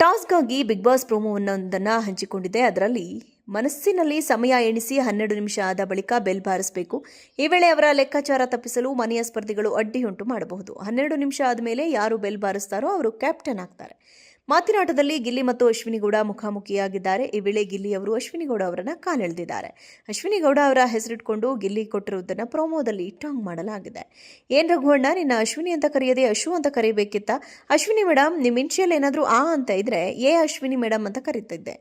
ಟಾಸ್ಗಾಗಿ Big Boss ಪ್ರೋಮೋವನ್ನೊಂದನ್ನು ಹಂಚಿಕೊಂಡಿದೆ. ಅದರಲ್ಲಿ ಮನಸ್ಸಿನಲ್ಲಿ ಸಮಯ ಎಣಿಸಿ ಹನ್ನೆರಡು ನಿಮಿಷ ಆದ ಬಳಿಕ ಬೆಲ್ ಬಾರಿಸಬೇಕು. ಈ ವೇಳೆ ಅವರ ಲೆಕ್ಕಾಚಾರ ತಪ್ಪಿಸಲು ಮನೆಯ ಸ್ಪರ್ಧಿಗಳು ಅಡ್ಡಿಯುಂಟು ಮಾಡಬಹುದು. ಹನ್ನೆರಡು ನಿಮಿಷ ಆದಮೇಲೆ ಯಾರು ಬೆಲ್ ಬಾರಿಸ್ತಾರೋ ಅವರು ಕ್ಯಾಪ್ಟನ್ ಆಗ್ತಾರೆ. ಮಾತಿನಾಟದಲ್ಲಿ ಗಿಲ್ಲಿ ಮತ್ತು ಅಶ್ವಿನಿಗೌಡ ಮುಖಾಮುಖಿಯಾಗಿದ್ದಾರೆ. ಈ ವೇಳೆ ಗಿಲ್ಲಿ ಅವರು ಅಶ್ವಿನಿಗೌಡ ಅವರನ್ನು ಕಾಲೆಳೆದಿದ್ದಾರೆ. ಅಶ್ವಿನಿಗೌಡ ಅವರ ಹೆಸರಿಟ್ಕೊಂಡು ಗಿಲ್ಲಿ ಕೊಟ್ಟಿರುವುದನ್ನು ಪ್ರೋಮೋದಲ್ಲಿ ಟಾಂಗ್ ಮಾಡಲಾಗಿದೆ. ಏನ್ ರಘುವಣ್ಣ, ನಿನ್ನ ಅಶ್ವಿನಿ ಅಂತ ಕರೆಯದೆ ಅಶು ಅಂತ ಕರೀಬೇಕಿತ್ತ. ಅಶ್ವಿನಿ ಮೇಡಮ್ ನಿಮ್ಮ ಇಂಚಿಯಲ್ಲಿ ಏನಾದರೂ ಆ ಅಂತ ಇದ್ರೆ ಏ ಅಶ್ವಿನಿ ಮೇಡಮ್ ಅಂತ ಕರೀತಿದ್ದೆ.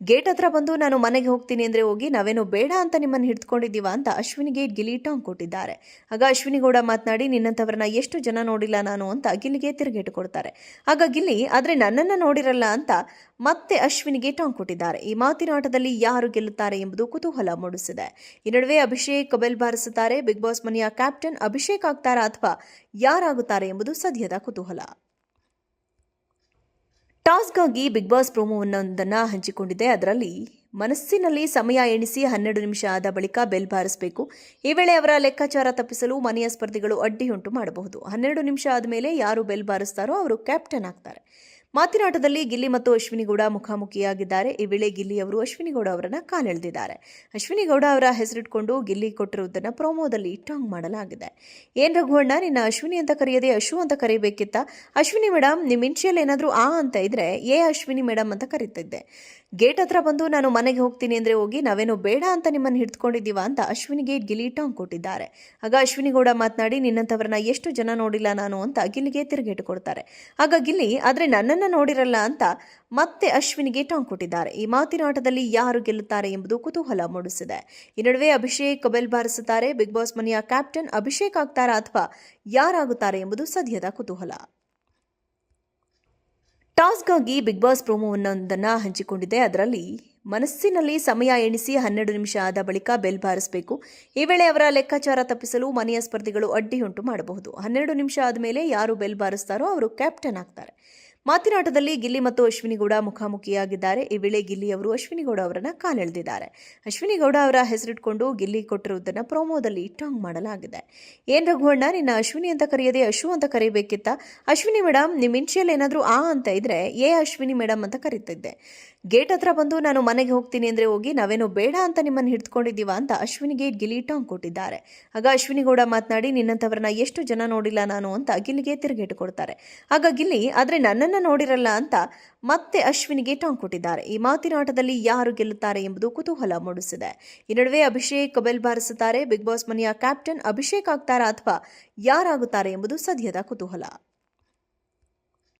ಗೇಟ್ ಹತ್ರ ಬಂದು ನಾನು ಮನೆಗೆ ಹೋಗ್ತೀನಿ ಅಂದರೆ ಹೋಗಿ ನಾವೇನು ಬೇಡ ಅಂತ ನಿಮ್ಮನ್ನು ಹಿಡ್ಕೊಂಡಿದ್ದೀವ ಅಂತ ಅಶ್ವಿನಿಗೆ ಗಿಲಿ ಟಾಂಗ್ ಕೊಟ್ಟಿದ್ದಾರೆ. ಆಗ ಅಶ್ವಿನಿ ಗೌಡ ಮಾತನಾಡಿ, ನಿನ್ನಂಥವ್ರನ್ನ ಎಷ್ಟು ಜನ ನೋಡಿಲ್ಲ ನಾನು ಅಂತ ಗಿಲ್ಲಿಗೆ ತಿರುಗೇಟು ಕೊಡ್ತಾರೆ. ಆಗ ಗಿಲ್ಲಿ, ಆದರೆ ನನ್ನನ್ನು ನೋಡಿರಲ್ಲ ಅಂತ ಮತ್ತೆ ಅಶ್ವಿನಿಗೆ ಟಾಂಗ್ ಕೊಟ್ಟಿದ್ದಾರೆ. ಈ ಮಾತಿನ ಆಟದಲ್ಲಿ ಯಾರು ಗೆಲ್ಲುತ್ತಾರೆ ಎಂಬುದು ಕುತೂಹಲ ಮೂಡಿಸಿದೆ. ಈ ನಡುವೆ ಅಭಿಷೇಕ್ ಬೆಲ್ ಬಾರಿಸುತ್ತಾರೆ. ಬಿಗ್ ಬಾಸ್ ಮನೆಯ ಕ್ಯಾಪ್ಟನ್ ಅಭಿಷೇಕ್ ಆಗ್ತಾರಾ ಅಥವಾ ಯಾರಾಗುತ್ತಾರೆ ಎಂಬುದು ಸದ್ಯದ ಕುತೂಹಲ. ಟಾಸ್ಗಾಗಿ ಬಿಗ್ ಬಾಸ್ ಪ್ರೋಮೋವನ್ನೊಂದನ್ನು ಹಂಚಿಕೊಂಡಿದೆ. ಅದರಲ್ಲಿ ಮನಸ್ಸಿನಲ್ಲಿ ಸಮಯ ಎಣಿಸಿ ಹನ್ನೆರಡು ನಿಮಿಷ ಆದ ಬಳಿಕ ಬೆಲ್ ಬಾರಿಸಬೇಕು. ಈ ವೇಳೆ ಅವರ ಲೆಕ್ಕಾಚಾರ ತಪ್ಪಿಸಲು ಮನೆಯ ಸ್ಪರ್ಧಿಗಳು ಅಡ್ಡಿಯುಂಟು ಮಾಡಬಹುದು. ಹನ್ನೆರಡು ನಿಮಿಷ ಆದಮೇಲೆ ಯಾರು ಬೆಲ್ ಬಾರಿಸ್ತಾರೋ ಅವರು ಕ್ಯಾಪ್ಟನ್ ಆಗ್ತಾರೆ. ಮಾತಿನಾಟದಲ್ಲಿ ಗಿಲ್ಲಿ ಮತ್ತು ಅಶ್ವಿನಿಗೌಡ ಮುಖಾಮುಖಿಯಾಗಿದ್ದಾರೆ. ಈ ವೇಳೆ ಗಿಲ್ಲಿ ಅವರು ಅಶ್ವಿನಿಗೌಡ ಅವರನ್ನು ಕಾಲೆಳೆದಿದ್ದಾರೆ. ಅಶ್ವಿನಿಗೌಡ ಅವರ ಹೆಸರಿಟ್ಕೊಂಡು ಗಿಲ್ಲಿ ಕೊಟ್ಟಿರುವುದನ್ನು ಪ್ರೋಮೋದಲ್ಲಿ ಟಾಂಗ್ ಮಾಡಲಾಗಿದೆ. ಏನ್ ರಘುವಣ್ಣ, ನಿನ್ನ ಅಶ್ವಿನಿ ಅಂತ ಕರೆಯದೆ ಅಶು ಅಂತ ಕರೀಬೇಕಿತ್ತ? ಅಶ್ವಿನಿ ಮೇಡಮ್ ನಿಮ್ಮ ಇನ್ಷಿಯಲ್ ಏನಾದರೂ ಆ ಅಂತ ಇದ್ರೆ ಏ ಅಶ್ವಿನಿ ಮೇಡಮ್ ಅಂತ ಕರೀತಿದ್ದೆ. ಗೇಟ್ ಹತ್ರ ಬಂದು ನಾನು ಮನೆಗೆ ಹೋಗ್ತೀನಿ ಅಂದ್ರೆ ಹೋಗಿ, ನಾವೇನು ಬೇಡ ಅಂತ ನಿಮ್ಮನ್ನು ಹಿಡ್ಕೊಂಡಿದ್ದೀವ ಅಂತ ಅಶ್ವಿನಿಗೆ ಗಿಲಿ ಟಾಂಗ್ ಕೊಟ್ಟಿದ್ದಾರೆ. ಆಗ ಅಶ್ವಿನಿಗೌಡ ಮಾತನಾಡಿ, ನಿನ್ನಂಥವ್ರನ್ನ ಎಷ್ಟು ಜನ ನೋಡಿಲ್ಲ ನಾನು ಅಂತ ಗಿಲ್ಲಿಗೆ ತಿರುಗೇಟು ಕೊಡ್ತಾರೆ ಆಗ ಗಿಲ್ಲಿ, ಆದರೆ ನನ್ನನ್ನು ನೋಡಿರಲ್ಲ ಅಂತ ಮತ್ತೆ ಅಶ್ವಿನಿಗೆ ಟಾಂಗ್ ಕೊಟ್ಟಿದ್ದಾರೆ. ಈ ಮಾತಿನ ಆಟದಲ್ಲಿ ಯಾರು ಗೆಲ್ಲುತ್ತಾರೆ ಎಂಬುದು ಕುತೂಹಲ ಮೂಡಿಸಿದೆ. ಈ ನಡುವೆ ಅಭಿಷೇಕ್ ಬೆಲ್ ಬಾರಿಸುತ್ತಾರೆ, ಬಿಗ್ ಬಾಸ್ ಮನೆಯ ಕ್ಯಾಪ್ಟನ್ ಅಭಿಷೇಕ್ ಆಗ್ತಾರಾ ಅಥವಾ ಯಾರಾಗುತ್ತಾರೆ ಎಂಬುದು ಸದ್ಯದ ಕುತೂಹಲ. ಟಾಸ್ಗಾಗಿ ಬಿಗ್ ಬಾಸ್ ಪ್ರೋಮೋವನ್ನೊಂದನ್ನು ಹಂಚಿಕೊಂಡಿದೆ. ಅದರಲ್ಲಿ ಮನಸ್ಸಿನಲ್ಲಿ ಸಮಯ ಎಣಿಸಿ ಹನ್ನೆರಡು ನಿಮಿಷ ಆದ ಬಳಿಕ ಬೆಲ್ ಬಾರಿಸಬೇಕು. ಈ ವೇಳೆ ಅವರ ಲೆಕ್ಕಾಚಾರ ತಪ್ಪಿಸಲು ಮನೆಯ ಸ್ಪರ್ಧಿಗಳು ಅಡ್ಡಿಯುಂಟು ಮಾಡಬಹುದು. ಹನ್ನೆರಡು ನಿಮಿಷ ಆದಮೇಲೆ ಯಾರು ಬೆಲ್ ಬಾರಿಸ್ತಾರೋ ಅವರು ಕ್ಯಾಪ್ಟನ್ ಆಗ್ತಾರೆ. ಮಾತಿನಾಟದಲ್ಲಿ ಗಿಲ್ಲಿ ಮತ್ತು ಅಶ್ವಿನಿಗೌಡ ಮುಖಾಮುಖಿಯಾಗಿದ್ದಾರೆ. ಈ ವೇಳೆ ಗಿಲ್ಲಿ ಅವರು ಅಶ್ವಿನಿಗೌಡ ಅವರನ್ನ ಕಾಲೆಳೆದಿದ್ದಾರೆ. ಅಶ್ವಿನಿಗೌಡ ಅವರ ಹೆಸರಿಟ್ಕೊಂಡು ಗಿಲ್ಲಿ ಕೊಟ್ಟಿರುವುದನ್ನು ಪ್ರೋಮೋದಲ್ಲಿ ಟಾಂಗ್ ಮಾಡಲಾಗಿದೆ. ಏನ್ ರಘುವಣ್ಣ ನಿನ್ನ ಅಶ್ವಿನಿ ಅಂತ ಕರೆಯದೆ ಅಶು ಅಂತ ಕರೀಬೇಕಿತ್ತ? ಅಶ್ವಿನಿ ಮೇಡಮ್ ನಿಮ್ಮ ಇನ್ಶಿಯಲ್ ಏನಾದರೂ ಆ ಅಂತ ಇದ್ರೆ ಏ ಅಶ್ವಿನಿ ಮೇಡಮ್ ಅಂತ ಕರೀತಿದ್ದೆ. ಗೇಟ್ ಹತ್ರ ಬಂದು ನಾನು ಮನೆಗೆ ಹೋಗ್ತೀನಿ ಅಂದ್ರೆ ಹೋಗಿ ನಾವೇನೋ ಬೇಡ ಅಂತ ನಿಮ್ಮನ್ನು ಹಿಡ್ಕೊಂಡಿದ್ದೀವ ಅಂತ ಅಶ್ವಿನಿಗೆ ಗಿಲಿ ಟಾಂಗ್ ಕೊಟ್ಟಿದ್ದಾರೆ. ಆಗ ಅಶ್ವಿನಿಗೌಡ ಮಾತನಾಡಿ ನಿನ್ನಂಥವ್ರನ್ನ ಎಷ್ಟು ಜನ ನೋಡಿಲ್ಲ ನಾನು ಅಂತ ಗಿಲ್ಲಿಗೆ ತಿರುಗೇಟು ಕೊಡ್ತಾರೆ. ಆಗ ಗಿಲ್ಲಿ, ಆದ್ರೆ ನೋಡಿರಲ್ಲ ಅಂತ ಮತ್ತೆ ಅಶ್ವಿನಿಗೆ ಟಾಂಗ್ ಕೊಟ್ಟಿದ್ದಾರೆ. ಈ ಮಾತಿನಾಟದಲ್ಲಿ ಯಾರು ಗೆಲ್ಲುತ್ತಾರೆ ಎಂಬುದು ಕುತೂಹಲ ಮೂಡಿಸಿದೆ. ಈ ನಡುವೆ ಅಭಿಷೇಕ್ ಬೆಲ್ ಬಾರಿಸುತ್ತಾರೆ. ಬಿಗ್ ಬಾಸ್ ಮನೆಯ ಕ್ಯಾಪ್ಟನ್ ಅಭಿಷೇಕ್ ಆಗ್ತಾರಾ ಅಥವಾ ಯಾರಾಗುತ್ತಾರೆ ಎಂಬುದು ಸದ್ಯದ ಕುತೂಹಲ.